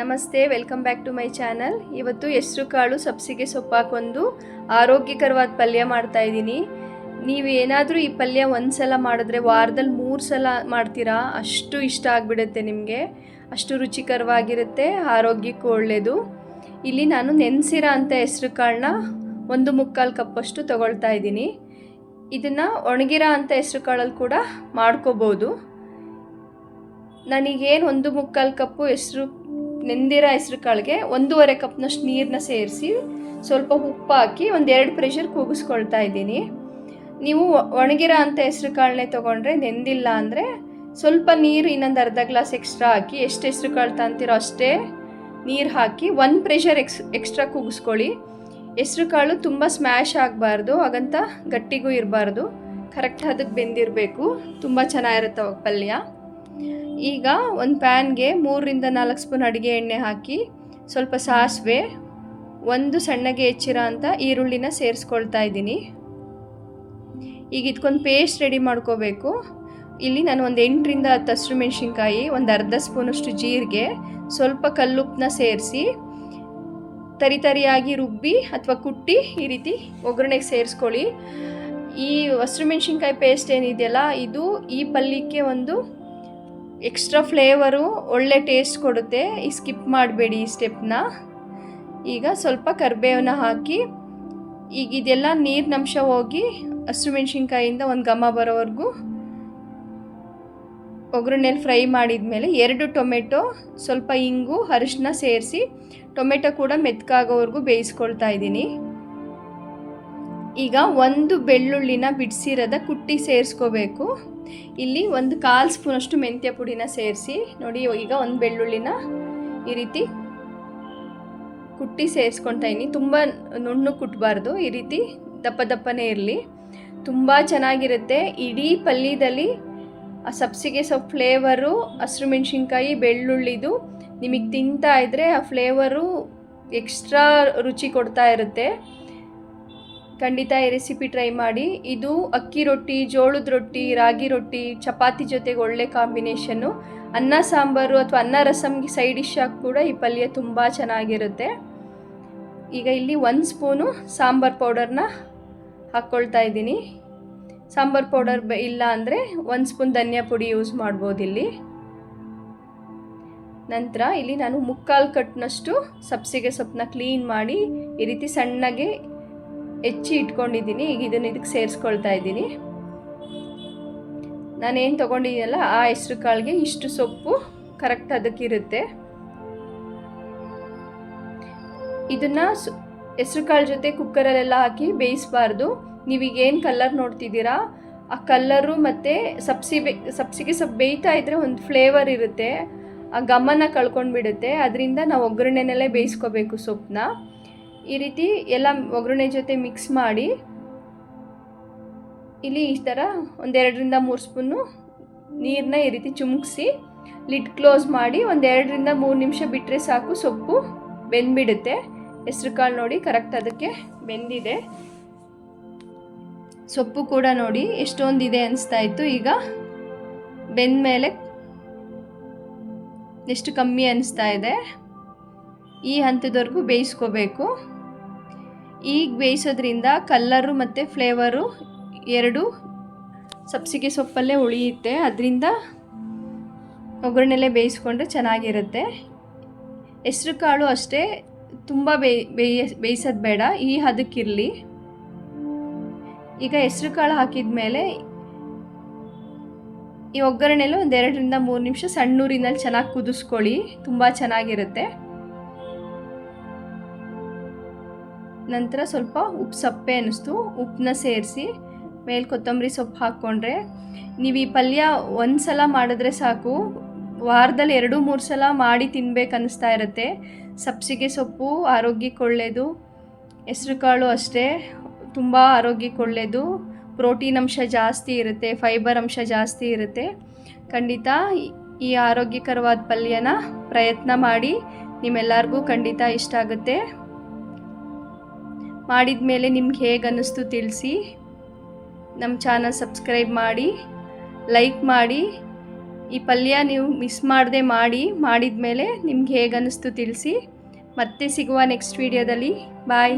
ನಮಸ್ತೆ, welcome back to my channel. ಇವತ್ತು ಹೆಸರು ಕಾಳು ಸಬ್ಸಿಗೆ ಸೊಪ್ಪು ಹಾಕೊಂಡು ಆರೋಗ್ಯಕರವಾದ ಪಲ್ಯ ಮಾಡ್ತಾ ಇದ್ದೀನಿ. ನೀವು ಏನಾದರೂ ಈ ಪಲ್ಯ ಒಂದು ಸಲ ಮಾಡಿದ್ರೆ ವಾರದಲ್ಲಿ ಮೂರು ಸಲ ಮಾಡ್ತೀರಾ? ಅಷ್ಟು ಇಷ್ಟ ಆಗಿಬಿಡುತ್ತೆ ನಿಮಗೆ. ಅಷ್ಟು ರುಚಿಕರವಾಗಿರುತ್ತೆ, ಆರೋಗ್ಯಕ್ಕೂ ಒಳ್ಳೆಯದು ಇಲ್ಲಿ ನಾನು ನೆನೆಸಿರ ಅಂತ ಹೆಸರು ಕಾಳನ್ನ ಒಂದು ಮುಕ್ಕಾಲು ಕಪ್ಪಷ್ಟು ತಗೊಳ್ತಾ ಇದ್ದೀನಿ. ಇದನ್ನು ಒಣಗಿರ ಅಂತ ಹೆಸರು ಕಾಳಲ್ಲಿ ಕೂಡ ಮಾಡ್ಕೋಬೋದು. ನನಗೇನು ಒಂದು ಮುಕ್ಕಾಲು ಕಪ್ಪು ಹೆಸರು ನೆಂದಿರೋ ಹೆಸರು ಕಾಳಿಗೆ ಒಂದೂವರೆ ಕಪ್ನಷ್ಟು ನೀರನ್ನ ಸೇರಿಸಿ ಸ್ವಲ್ಪ ಉಪ್ಪು ಹಾಕಿ ಒಂದೆರಡು ಪ್ರೆಷರ್ ಕೂಗಿಸ್ಕೊಳ್ತಾ ಇದ್ದೀನಿ. ನೀವು ಒಣಗಿರೋ ಅಂಥ ಹೆಸರು ಕಾಳನ್ನೇ ತೊಗೊಂಡ್ರೆ ನೆಂದಿಲ್ಲ ಅಂದರೆ ಸ್ವಲ್ಪ ನೀರು ಇನ್ನೊಂದು ಅರ್ಧ ಗ್ಲಾಸ್ ಎಕ್ಸ್ಟ್ರಾ ಹಾಕಿ, ಎಷ್ಟು ಹೆಸರು ಕಾಳು ತಂತೀರೋ ಅಷ್ಟೇ ನೀರು ಹಾಕಿ ಒಂದು ಪ್ರೆಷರ್ ಎಕ್ಸ್, ಎಕ್ಸ್ಟ್ರಾ ಕೂಗಿಸ್ಕೊಳ್ಳಿ. ಹೆಸರು ಕಾಳು ತುಂಬ ಸ್ಮ್ಯಾಶ್ ಆಗಬಾರ್ದು, ಹಾಗಂತ ಗಟ್ಟಿಗೂ ಇರಬಾರ್ದು. ಕರೆಕ್ಟ್ ಅದಕ್ಕೆ ಬೆಂದಿರಬೇಕು. ತುಂಬ ಚೆನ್ನಾಗಿರುತ್ತೆ ಪಲ್ಯ. ಈಗ ಒಂದು ಪ್ಯಾನ್ಗೆ ಮೂರರಿಂದ ನಾಲ್ಕು ಸ್ಪೂನ್ ಅಡುಗೆ ಎಣ್ಣೆ ಹಾಕಿ ಸ್ವಲ್ಪ ಸಾಸಿವೆ, ಒಂದು ಸಣ್ಣಗೆ ಹೆಚ್ಚಿರೋ ಅಂತ ಈರುಳ್ಳಿನ ಸೇರಿಸ್ಕೊಳ್ತಾ ಇದ್ದೀನಿ. ಈಗ ಇದ್ಕೊಂದು ಪೇಸ್ಟ್ ರೆಡಿ ಮಾಡ್ಕೋಬೇಕು. ಇಲ್ಲಿ ನಾನು ಒಂದು ಎಂಟರಿಂದ ಹತ್ತು ಹಸಿರು ಮೆಣಸಿನ್ಕಾಯಿ, ಒಂದು ಅರ್ಧ ಸ್ಪೂನಷ್ಟು ಜೀರಿಗೆ, ಸ್ವಲ್ಪ ಕಲ್ಲುಪ್ಪನ್ನ ಸೇರಿಸಿ ತರಿ ತರಿಯಾಗಿ ರುಬ್ಬಿ ಅಥವಾ ಕುಟ್ಟಿ ಈ ರೀತಿ ಒಗ್ಗರಣೆಗೆ ಸೇರಿಸ್ಕೊಳ್ಳಿ. ಈ ಹಸಿರು ಮೆಣಸಿನ್ಕಾಯಿ ಪೇಸ್ಟ್ ಏನಿದೆಯಲ್ಲ, ಇದು ಈ ಪಲ್ಯಕ್ಕೆ ಒಂದು ಎಕ್ಸ್ಟ್ರಾ ಫ್ಲೇವರು ಒಳ್ಳೆ ಟೇಸ್ಟ್ ಕೊಡುತ್ತೆ. ಈ ಸ್ಕಿಪ್ ಮಾಡಬೇಡಿ ಈ ಸ್ಟೆಪ್ನ ಈಗ ಸ್ವಲ್ಪ ಕರಿಬೇವನ್ನ ಹಾಕಿ, ಈಗ ಇದೆಲ್ಲ ನೀರಿನಂಶ ಹೋಗಿ ಹಸಿರು ಮೆಣಸಿನ್ಕಾಯಿಂದ ಒಂದು ಘಮ ಬರೋವರೆಗೂ ಒಗ್ಗರಣೆಲಿ ಫ್ರೈ ಮಾಡಿದ ಮೇಲೆ ಎರಡು ಟೊಮೆಟೊ, ಸ್ವಲ್ಪ ಇಂಗು ಅರಿಶಿನ ಸೇರಿಸಿ ಟೊಮೆಟೊ ಕೂಡ ಮೆತ್ಕಾಗೋವರೆಗೂ ಬೇಯಿಸ್ಕೊಳ್ತಾ ಇದ್ದೀನಿ. ಈಗ ಒಂದು ಬೆಳ್ಳುಳ್ಳಿನ ಬಿಡಿಸಿರೋದ ಕುಟ್ಟಿ ಸೇರಿಸ್ಕೋಬೇಕು. ಇಲ್ಲಿ ಒಂದು ಕಾಲು ಸ್ಪೂನಷ್ಟು ಮೆಂತ್ಯ ಪುಡಿನ ಸೇರಿಸಿ, ನೋಡಿ ಈಗ ಒಂದು ಬೆಳ್ಳುಳ್ಳಿನ ಈ ರೀತಿ ಕುಟ್ಟಿ ಸೇರಿಸ್ಕೊತಾ ಇದ್ದೀನಿ. ತುಂಬ ನುಣ್ಣು ಕುಟ್ಟಬಾರ್ದು ಈ ರೀತಿ ದಪ್ಪ ದಪ್ಪನೇ ಇರಲಿ. ತುಂಬ ಚೆನ್ನಾಗಿರುತ್ತೆ. ಇಡೀ ಪಲ್ಯದಲ್ಲಿ ಆ ಸಬ್ಸಿಗೆ ಸೊಪ್ಪು ಫ್ಲೇವರು, ಹಸಿರು ಮೆಣಸಿನ್ಕಾಯಿ, ಬೆಳ್ಳುಳ್ಳಿದು ನಿಮಗೆ ತಿಂತಾ ಇದ್ದರೆ ಆ ಫ್ಲೇವರು ಎಕ್ಸ್ಟ್ರಾ ರುಚಿ ಕೊಡ್ತಾ ಇರುತ್ತೆ. ಖಂಡಿತ ಈ ರೆಸಿಪಿ ಟ್ರೈ ಮಾಡಿ. ಇದು ಅಕ್ಕಿ ರೊಟ್ಟಿ, ಜೋಳದ ರೊಟ್ಟಿ, ರಾಗಿ ರೊಟ್ಟಿ, ಚಪಾತಿ ಜೊತೆಗೆ ಒಳ್ಳೆ ಕಾಂಬಿನೇಷನ್ನು ಅನ್ನ, ಸಾಂಬಾರು ಅಥವಾ ಅನ್ನ ರಸಮ್ಗೆ ಸೈಡ್ ಡಿಶ್ ಆಗಿ ಕೂಡ ಈ ಪಲ್ಯ ತುಂಬ ಚೆನ್ನಾಗಿರುತ್ತೆ. ಈಗ ಇಲ್ಲಿ ಒಂದು ಸ್ಪೂನು ಸಾಂಬಾರು ಪೌಡರ್ನ ಹಾಕ್ಕೊಳ್ತಾ ಇದ್ದೀನಿ. ಸಾಂಬಾರು ಪೌಡರ್ ಇಲ್ಲ ಅಂದರೆ ಒಂದು ಸ್ಪೂನ್ ಧನಿಯಾ ಪುಡಿ ಯೂಸ್ ಮಾಡ್ಬೋದು ಇಲ್ಲಿ. ನಂತರ ಇಲ್ಲಿ ನಾನು ಮುಕ್ಕಾಲು ಕಟ್ಟಿನಷ್ಟು ಸಬ್ಸಿಗೆ ಸೊಪ್ಪನ್ನ ಕ್ಲೀನ್ ಮಾಡಿ ಈ ರೀತಿ ಸಣ್ಣಗೆ ಹೆಚ್ಚಿ ಇಟ್ಕೊಂಡಿದ್ದೀನಿ. ಈಗ ಇದನ್ನು ಇದಕ್ಕೆ ಸೇರಿಸ್ಕೊಳ್ತಾ ಇದ್ದೀನಿ. ನಾನೇನು ತೊಗೊಂಡಿದ್ದೀನಲ್ಲ ಆ ಹೆಸ್ರು ಕಾಳಿಗೆ ಇಷ್ಟು ಸೊಪ್ಪು ಕರೆಕ್ಟ್ ಅದಕ್ಕಿರುತ್ತೆ. ಇದನ್ನು ಹೆಸ್ರು ಕಾಳು ಜೊತೆ ಕುಕ್ಕರಲ್ಲೆಲ್ಲ ಹಾಕಿ ಬೇಯಿಸಬಾರ್ದು. ನೀವೀಗೇನು ಕಲರ್ ನೋಡ್ತಿದ್ದೀರಾ? ಆ ಕಲ್ಲರು ಮತ್ತು ಸಬ್ಸಿ ಬೇ, ಸಬ್ಸಿಗೆ ಸ್ವಲ್ಪ ಬೇಯ್ತಾ ಇದ್ದರೆ ಒಂದು ಫ್ಲೇವರ್ ಇರುತ್ತೆ. ಆ ಘಮನ ಕಳ್ಕೊಂಡ್ಬಿಡುತ್ತೆ. ಅದರಿಂದ ನಾವು ಒಗ್ಗರಣೆನಲ್ಲೇ ಬೇಯಿಸ್ಕೋಬೇಕು ಸೊಪ್ಪನ್ನ ಈ ರೀತಿ ಎಲ್ಲ ಒಗ್ಗರಣೆ ಜೊತೆ ಮಿಕ್ಸ್ ಮಾಡಿ, ಇಲ್ಲಿ ಈ ಥರ ಒಂದೆರಡರಿಂದ ಮೂರು ಸ್ಪೂನು ನೀರನ್ನ ಈ ರೀತಿ ಚುಮುಕ್ಸಿ ಲಿಡ್ ಕ್ಲೋಸ್ ಮಾಡಿ ಒಂದೆರಡರಿಂದ ಮೂರು ನಿಮಿಷ ಬಿಟ್ಟರೆ ಸಾಕು, ಸೊಪ್ಪು ಬೆಂದ್ಬಿಡುತ್ತೆ. ಹೆಸ್ರು ಕಾಳು ನೋಡಿ ಕರೆಕ್ಟ್ ಅದಕ್ಕೆ ಬೆಂದಿದೆ. ಸೊಪ್ಪು ಕೂಡ ನೋಡಿ, ಎಷ್ಟೊಂದಿದೆ ಅನಿಸ್ತಾ ಇತ್ತು. ಈಗ ಬೆಂದ ಮೇಲೆ ಎಷ್ಟು ಕಮ್ಮಿ ಅನಿಸ್ತಾ ಇದೆ. ಈ ಹಂತದವರೆಗೂ ಬೇಯಿಸ್ಕೋಬೇಕು. ಈಗ ಬೇಯಿಸೋದ್ರಿಂದ ಕಲ್ಲರು ಮತ್ತು ಫ್ಲೇವರು ಎರಡು ಸಬ್ಸಿಗೆ ಸೊಪ್ಪಲ್ಲೇ ಉಳಿಯುತ್ತೆ. ಅದರಿಂದ ಒಗ್ಗರಣೆಲ್ಲೇ ಬೇಯಿಸ್ಕೊಂಡ್ರೆ ಚೆನ್ನಾಗಿರುತ್ತೆ. ಹೆಸ್ರು ಕಾಳು ಅಷ್ಟೇ ತುಂಬ ಬೇಯ್, ಬೇಯ, ಬೇಯಿಸೋದು ಬೇಡ. ಈ ಹದಕ್ಕಿರಲಿ ಈಗ ಹೆಸ್ರು ಕಾಳು ಹಾಕಿದ ಮೇಲೆ ಈ ಒಗ್ಗರಣೆಲೂ ಒಂದು ಎರಡರಿಂದ ಮೂರು ನಿಮಿಷ ಸಣ್ಣೂರಿನಲ್ಲಿ ಚೆನ್ನಾಗಿ ಕುದಿಸ್ಕೊಳ್ಳಿ. ತುಂಬ ಚೆನ್ನಾಗಿರುತ್ತೆ. ನಂತರ ಸ್ವಲ್ಪ ಉಪ್ಪು ಸಪ್ಪೆ ಅನ್ನಿಸ್ತು. ಉಪ್ಪನ್ನ ಸೇರಿಸಿ ಮೇಲೆ ಕೊತ್ತಂಬರಿ ಸೊಪ್ಪು ಹಾಕ್ಕೊಂಡ್ರೆ ನೀವು ಈ ಪಲ್ಯ ಒಂದು ಸಲ ಮಾಡಿದ್ರೆ ಸಾಕು. ವಾರದಲ್ಲಿ ಎರಡು, ಮೂರು ಸಲ ಮಾಡಿ ತಿನ್ಬೇಕು ಅನ್ನಿಸ್ತಾ ಇರುತ್ತೆ. ಸಬ್ಸಿಗೆ ಸೊಪ್ಪು ಆರೋಗ್ಯಕ್ಕೆ ಒಳ್ಳೆಯದು ಹೆಸ್ರು ಕಾಳು ಅಷ್ಟೇ, ತುಂಬ ಆರೋಗ್ಯಕ್ಕೆ ಒಳ್ಳೆಯದು ಪ್ರೋಟೀನ್ ಅಂಶ ಜಾಸ್ತಿ ಇರುತ್ತೆ, ಫೈಬರ್ ಅಂಶ ಜಾಸ್ತಿ ಇರುತ್ತೆ. ಖಂಡಿತ ಈ ಆರೋಗ್ಯಕರವಾದ ಪಲ್ಯನ ಪ್ರಯತ್ನ ಮಾಡಿ ನಿಮ್ಮೆಲ್ಲರಿಗೂ ಖಂಡಿತ ಇಷ್ಟ ಆಗುತ್ತೆ. ಮಾಡಿದ ಮೇಲೆ ನಿಮ್ಗೆ ಹೇಗೆ ಅನ್ನಿಸ್ತು ತಿಳಿಸಿ. ನಮ್ಮ ಚಾನಲ್ ಸಬ್ಸ್ಕ್ರೈಬ್ ಮಾಡಿ, ಲೈಕ್ ಮಾಡಿ. ಈ ಪಲ್ಯ ನೀವು ಮಿಸ್ ಮಾಡದೆ ಮಾಡಿ, ಮಾಡಿದ ಮೇಲೆ ನಿಮ್ಗೆ ಹೇಗೆ ಅನ್ನಿಸ್ತು ತಿಳಿಸಿ. ಮತ್ತೆ ಸಿಗುವ ನೆಕ್ಸ್ಟ್ ವೀಡಿಯೋದಲ್ಲಿ ಬಾಯ್